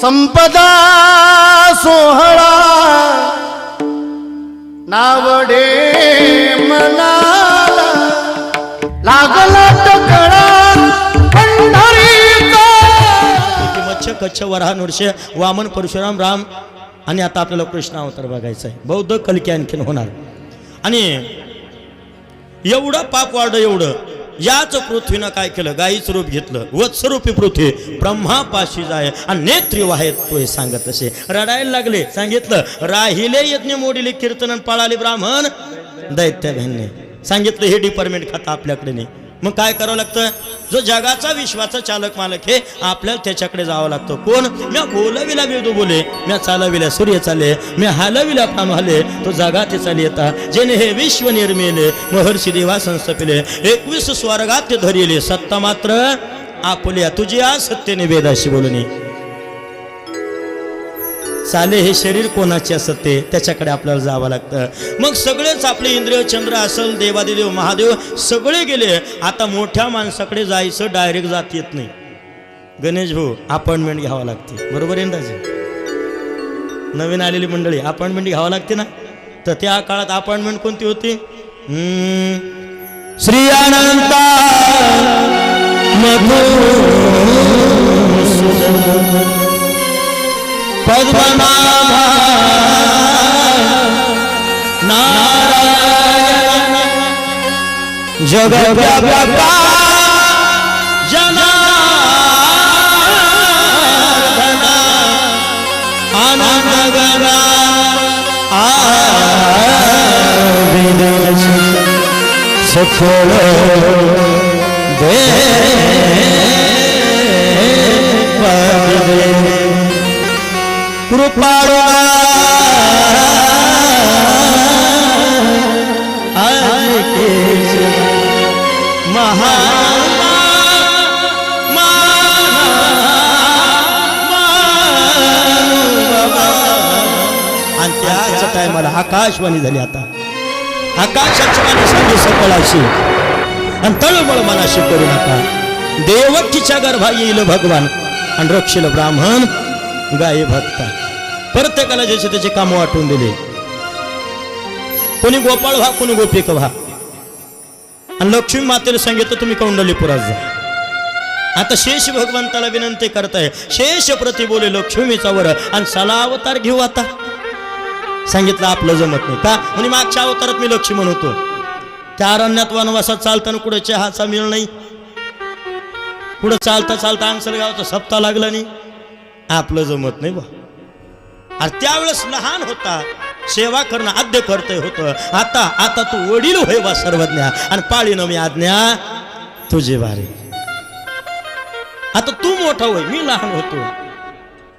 संपदा सोहळा नावडे मनाला. लागला टकळा पंढरीचा कच्छ वराह नृष्य वामन परशुराम राम. आणि आता आपल्याला कृष्ण अवतार बघायचं आहे बौद्ध कलकी आणखीन होणार. आणि एवढं पाप वाढ एवढं याच पृथ्वीनं काय केलं? गाई रूप घेतलं. वत्सरूपी पृथ्वी. ब्रह्मापाशी जाय. आणि नेत्री वाहेत तो सांगत असे रडायला लागले. सांगितलं राहिले यज्ञ मोडीले कीर्तन पळाले ब्राह्मण. दैत्य सांगितलं हे डिपार्टमेंट खाता आपल्याकडे नाही. मग काय करावं लागतं? जो जगाचा विश्वाचा चालक मालक हे आपल्याला त्याच्याकडे जावं लागतं. कोण? म्या बोलविला वेदू बोले म्या चालविला सूर्य चाले मी हालविला प्राण हाले तो जगात चाली येता. जेणे हे विश्व निर्मिले महर्षी देवा संस्थपिले एकवीस स्वर्गात धरिले सत्ता मात्र आपल्या आज सत्यने वेदाशी बोलणी. चाले हे शरीर कोणाचे असते त्याच्याकडे आपल्याला जावं लागतं. मग सगळेच आपले इंद्रिय चंद्र असल देवादिदेव महादेव सगळे गेले. आता मोठ्या माणसाकडे जायचं डायरेक्ट जात येत नाही. गणेश भाऊ अपॉइंटमेंट घ्यावं लागते. बरोबर आहे ना नवीन आलेली मंडळी अपॉइंटमेंट घ्यावं लागते ना? तर त्या काळात अपॉइंटमेंट कोणती होती? श्री अनंता मधुसूदन पद्मनाभा। नारायण। जगव्यापा जनार्दना। आनंद गणा दे कृपाळा महा आणि त्याच टायमाला आकाशवाणी झाली आता. आकाशाची वाणी सकळाशी आणि तळमळ मनाशी करू नका. देवकीच्या गर्भा येईल भगवान. आणि रक्षील ब्राह्मण गाये भक्ता. प्रत्येकाला जसे त्याचे काम वाटून दिले. कोणी गोपाळ व्हा कोणी गोपिक व्हा. आणि लक्ष्मी मातेला सांगितलं तुम्ही कौंडलीपुरात जा. आता शेष भगवंताला विनंती करताय. शेष प्रति बोले लक्ष्मीचा वर. आणि सला अवतार घेऊ आता. सांगितलं आपलं जमत नाही. का? म्हणजे मागच्या अवतारात मी लक्ष्मी होतो त्या अरण्यात वनवासात चालताना कुठे चहाचा मिळ नाही. पुढं चालता चालता अंगसलगावचा सप्ताह लागला नाही. आपलं जमत नाही बा. अरे त्यावेळेस लहान होता सेवा करणं आद्य करते होतं. आता आता तू वडील होय बा सर्वज्ञा. आणि पाळीनं मी आज्ञा तुझे वारे. आता तू मोठा होय मी लहान होतो.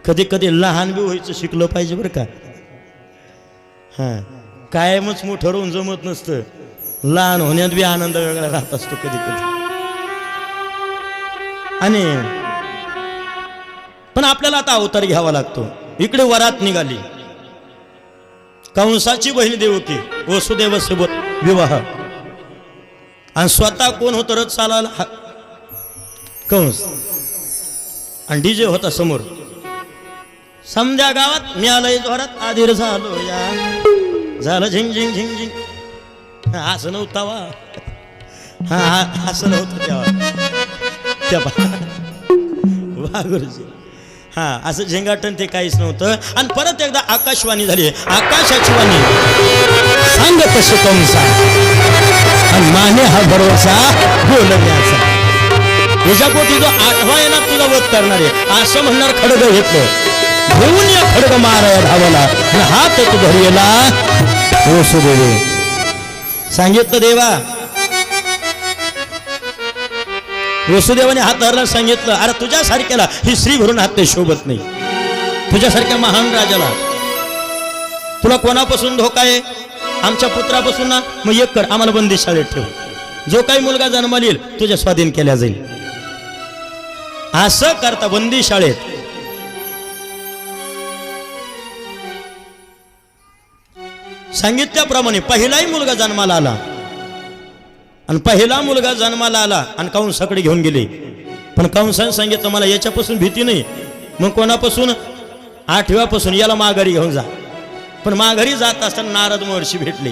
कधी कधी लहान बी व्हायचं शिकलं पाहिजे बरं का. हां कायमच मोठं राहून जमत नसतं. लहान होण्यात बी आनंद वेगळा राहत असतो कधी कधी. आणि पण आपल्याला आता अवतार घ्यावा लागतो. इकडे वरात निघाली. कंसाची बहीण देवकी वसुदेव सोबत विवाह. आणि स्वतः कोण होतं? रथ चालायला कंस. आणि डीजे होता समोर. समजा गावात मी आलोय जोरात. आधीर झालो या. झालं झिंग झिंग झिंग झिंग. असं नव्हता वा हा असं नव्हतं तेव्हा. त्या बा- वा गुरुजी हा असं झेंगाटन ते काहीच नव्हतं. आणि परत एकदा आकाशवाणी झाली. आकाशाची वाणी. सांग तसे कंसा आणि माने हा भरोसा बोलण्याचा. याच्यापोटी जो आठवा येणार तुला वध करणार. आहे असं म्हणणार खडग घेतलं. घेऊन या खडग माराया धावला. आणि हा तू धरलेला येला हो सांगितलं देवा. वसुदेवाने हात धरला सांगितलं अरे तुझ्यासारख्याला ही श्री भरून हात ते शोभत नाही. तुझ्यासारख्या महान राजाला. तुला कोणापासून धोका आहे? आमच्या पुत्रापासून ना? मग एक कर आम्हाला बंदी शाळेत ठेव. जो काही मुलगा जन्माला येईल तुझ्या स्वाधीन केल्या जाईल. असं करता बंदी शाळेत. सांगितल्याप्रमाणे पहिलाही मुलगा जन्माला आला. आणि पहिला मुलगा जन्माला आला आणि कंसाकडे घेऊन गेले. पण कंसाने सांगितलं मला याच्यापासून भीती नाही. मग कोणापासून? आठव्यापासून. याला माघारी घेऊन जा. पण माघारी जात असताना नारद महर्षी भेटले.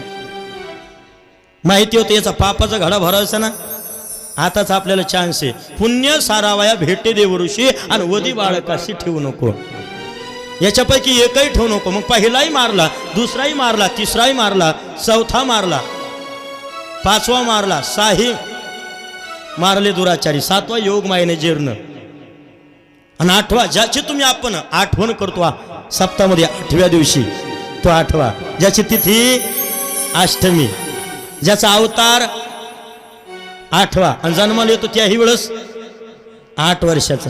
माहिती होतं याचा पापाचा घडा भरायचा ना? आताच आपल्याला चान्स आहे. पुण्य सारावाया भेटे देव ऋषी आणि वधी बाळकाशी ठेवू नको. याच्यापैकी एकही ठेवू नको. मग पहिलाही मारला दुसराही मारला तिसराही मारला चौथा मारला. पाचवा मारला साही मारले दुराचारी सातवा योग मायने जीर्ण आणि आठवा ज्याची तुम्ही आपण आठवण करतो सप्तामध्ये आठव्या दिवशी तो आठवा ज्याची तिथी अष्टमी ज्याचा अवतार आठवा आणि जन्माला येतो त्याही वेळेस आठ वर्षाचा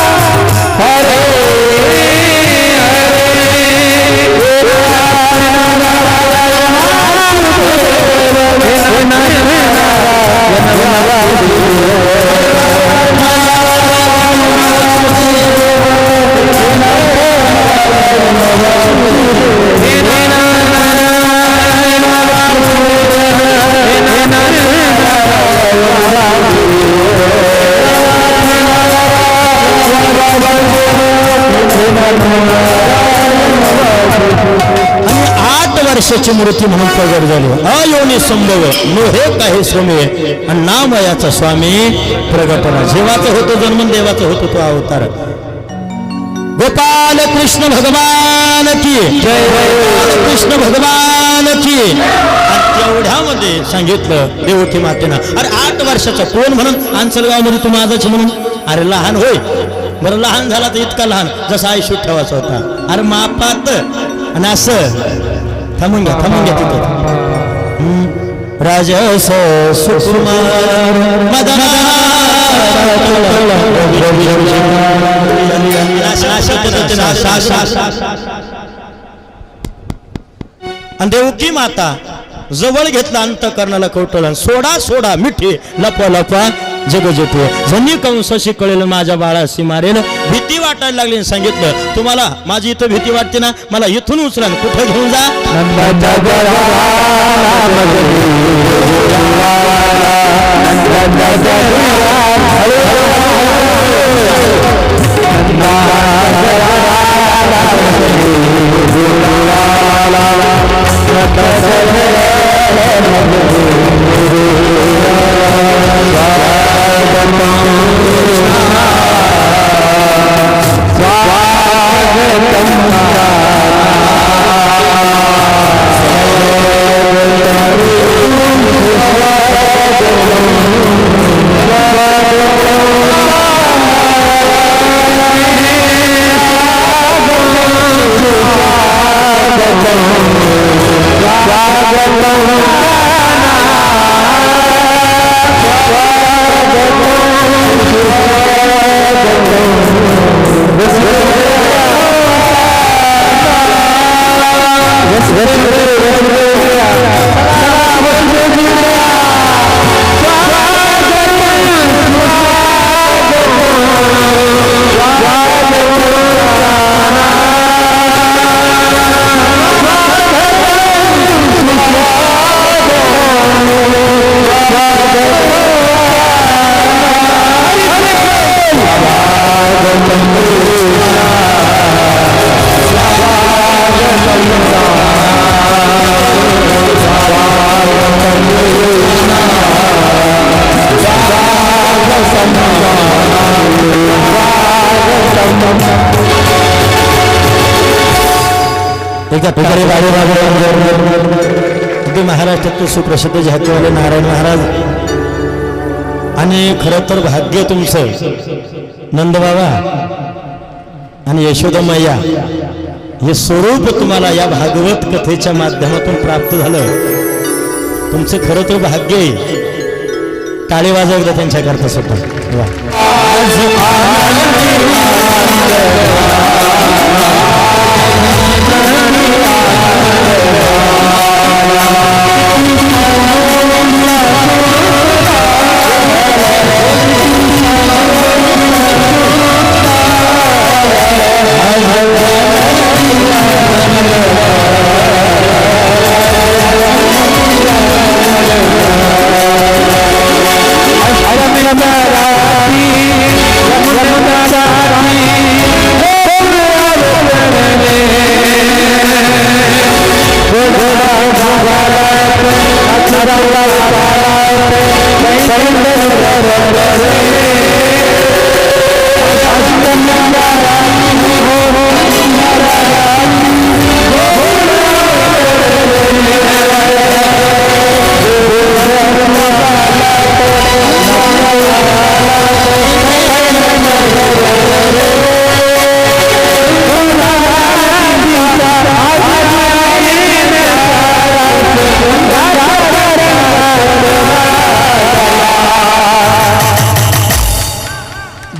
आठ मूर्ती म्हणून प्रगट झाली. अयोनी संभव नो हे काही स्वामी आणि नामयाचा स्वामी प्रगटला. जेवाचा होतो जन्म देवाचा होतो तो अवतार. गोपाल कृष्ण भगवान की जय. कृष्ण भगवान की. तेवढ्यामध्ये सांगितलं देवकी मातेनं अरे आठ वर्षाचा कोण म्हणून? आंचलगावमध्ये तू माझाच म्हणून? अरे लहान होय. बरं लहान झाला तर इतका लहान जसा आयुष्य ठेवायचा होता. अरे मापात आणि असं. थांबून घ्या थांबून घ्या तिथे राजस सुकुमार आणि देवकी माता जवळ घेतला अंत अंतकरणाला कौटळण सोडा सोडा मिठी लपा लपा जग जेतो जनी कंसाशी कळेल माझ्या बाळाशी मारेल. भीती वाटायला लागली सांगितलं तुम्हाला माझी इथं भीती वाटते ना मला इथून उचला कुठं घेऊन जा? नंदाच्या घराला नंदाच्या अगदी महाराष्ट्रातले सुप्रसिद्ध झाकीवाले नारायण महाराज. आणि खरं तर भाग्य तुमचं. नंदबाबा आणि यशोदा मैया हे स्वरूप तुम्हाला या भागवत कथेच्या माध्यमातून प्राप्त झालं. तुमचं खरं तर भाग्य काळे वाजवलं त्यांच्याकरता सुद्धा वा.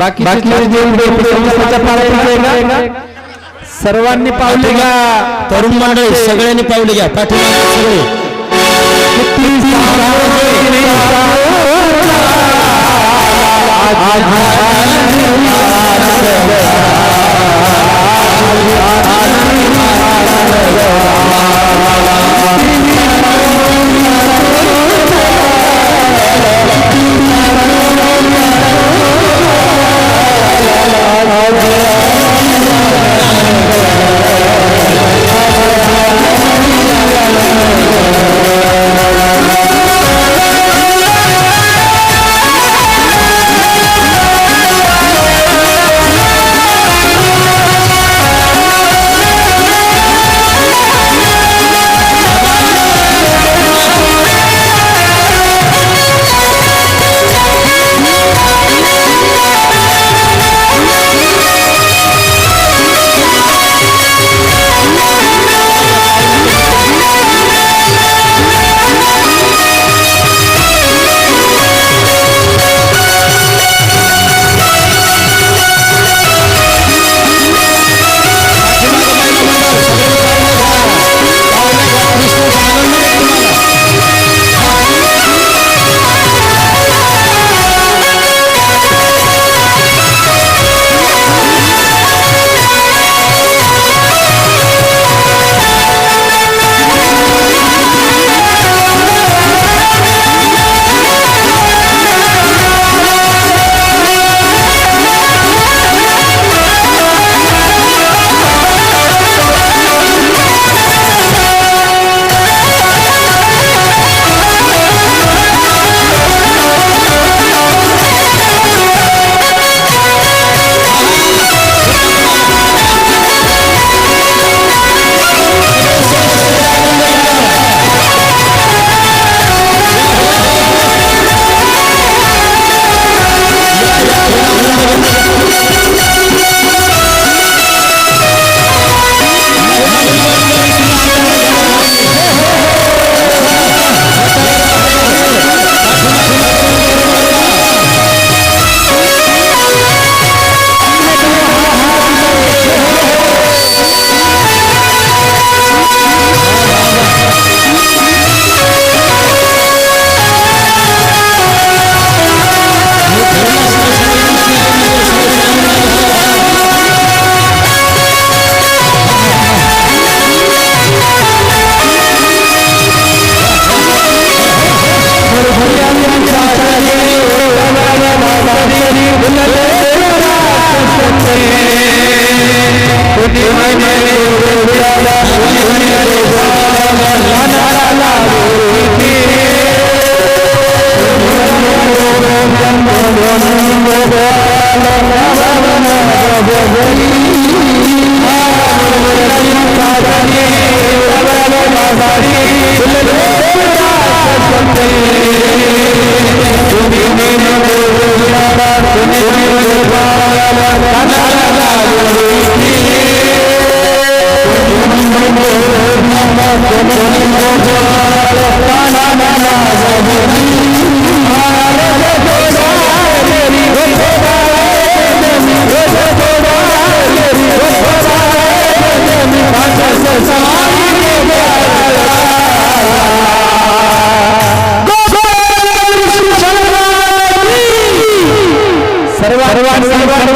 बाकी म्हणजे सर्वांनी पावले घ्या तरुण मंडळी सगळ्यांनी पावले घ्या पाठीमागे सगळे.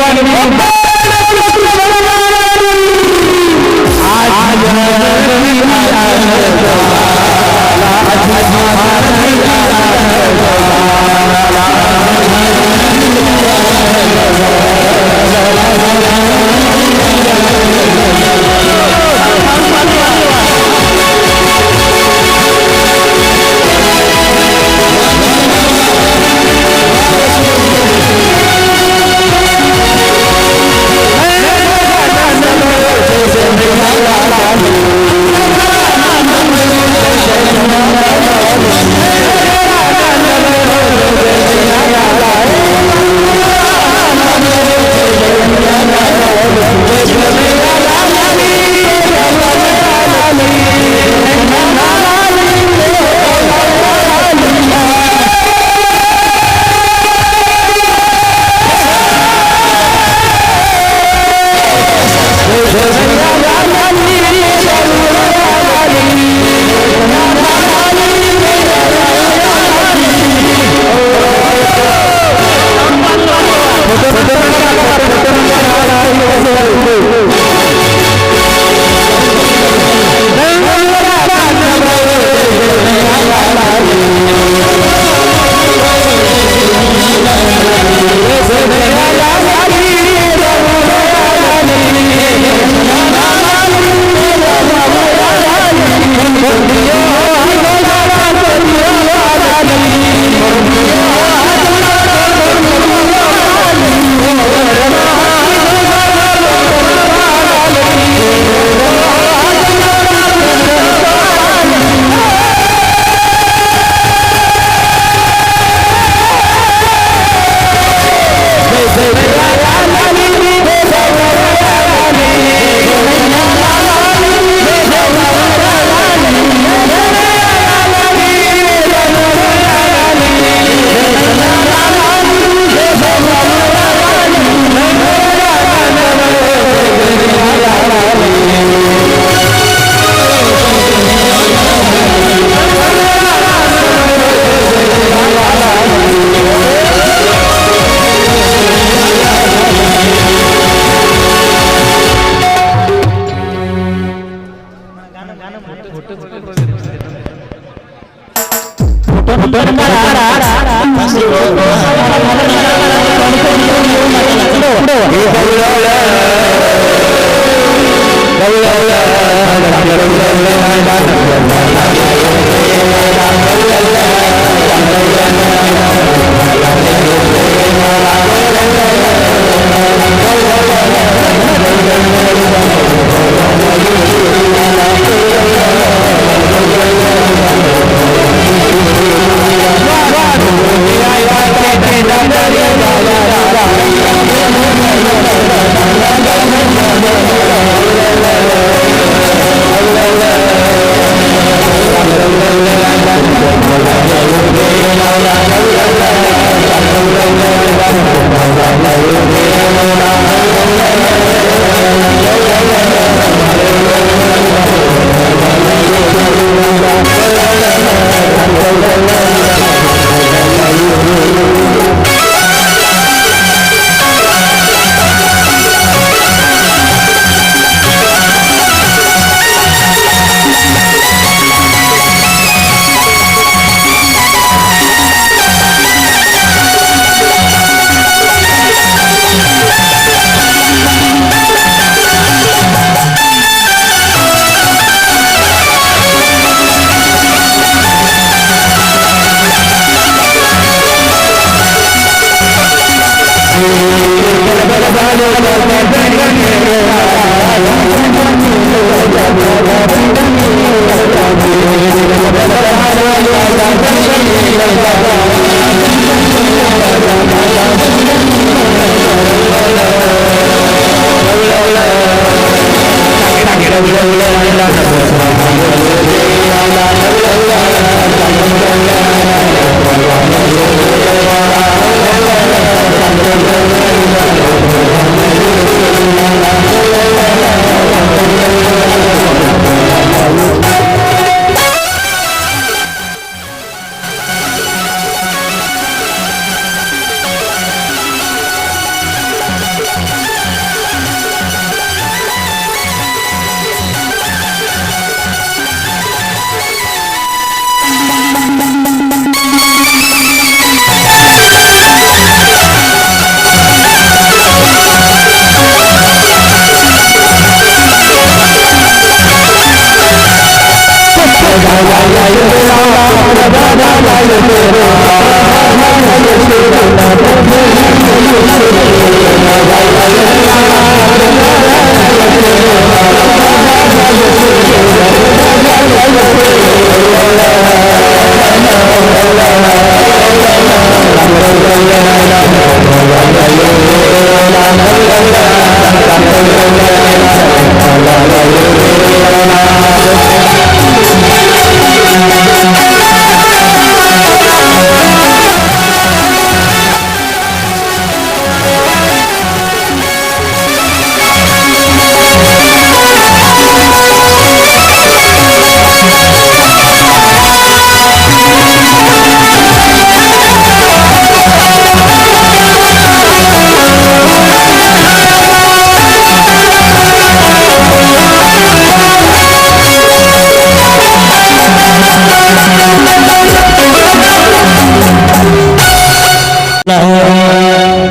Obrigado, meu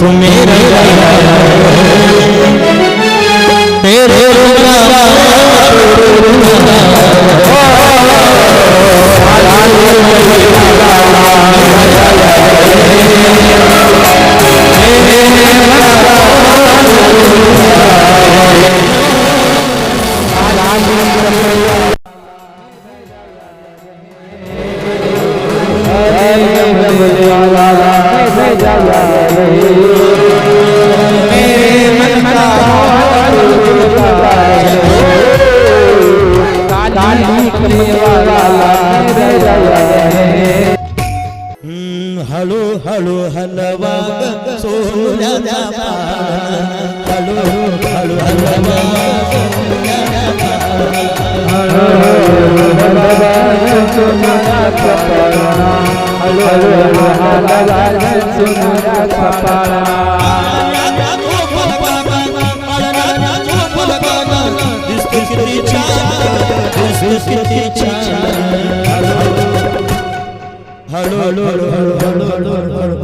तू मेरे छान हळू हळू हळू हळू हळू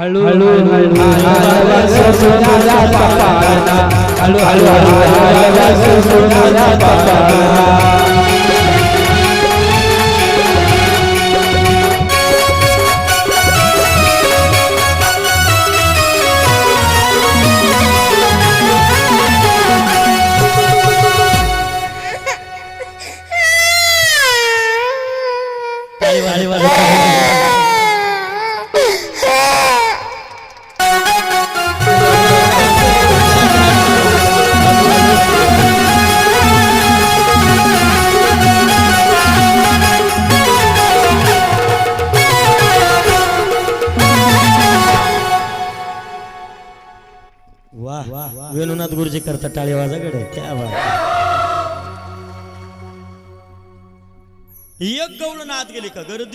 हळू हळू हळू हळू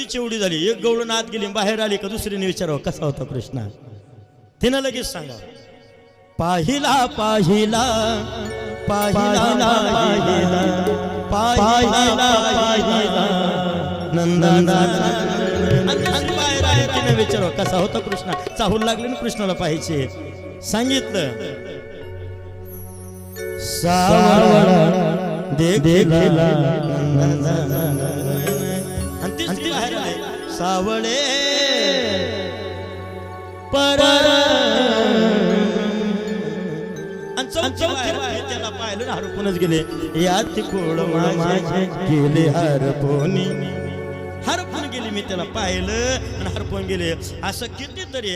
गर्दी चिवडी झाली. एक गवळण आत गेली बाहेर आली का दुसरीने विचारावं कसा होता कृष्णा तिनं लगेच सांगा पाहिला पाहिला पाहिला पाहिला पाहिला पाहिला नंदना बाहेर आली तिनं विचारावं कसा होता कृष्णा? चाहूल लागले ना कृष्णाला पाहिजे सांगितलं सावळा देखला. सावळे। पर त्याला पाहिलं हरपूनच गेले. या तिकोळ माझे गेले हरपोनी। हरपून गेली मी त्याला पाहिलं आणि हरपून गेले. असं कितीतरी